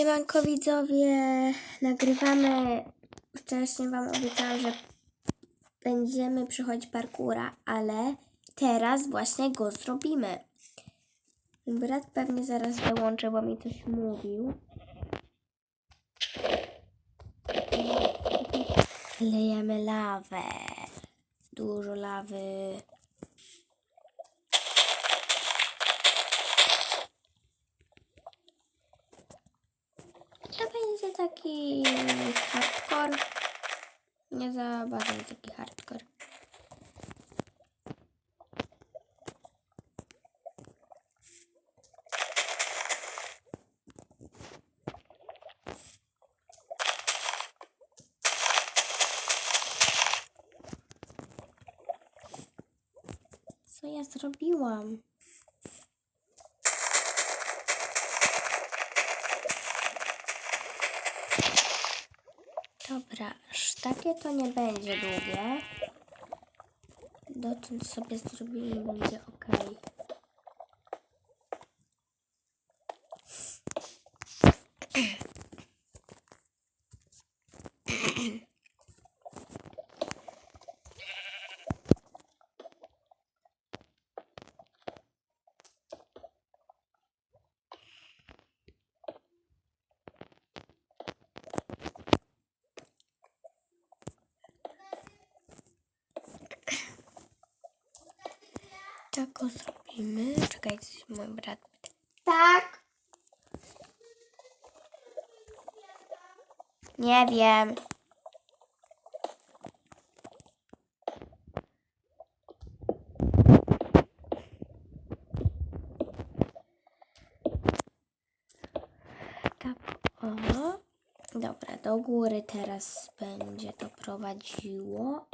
Siemanko widzowie, nagrywamy, wcześniej wam obiecałam, że będziemy przychodzić parkura, ale teraz właśnie go zrobimy. Brat pewnie zaraz dołączy, bo mi coś mówił. Lejemy lawę, dużo lawy. Będzie taki hardcore. Nie za bardzo taki hardcore. Co ja zrobiłam? Dobra, aż takie to nie będzie długie. Dotąd sobie zrobimy, będzie ok. Tak go zrobimy. Czekajcie, mój brat. Tak. Nie wiem. Tak, o. Dobra, do góry teraz będzie to prowadziło.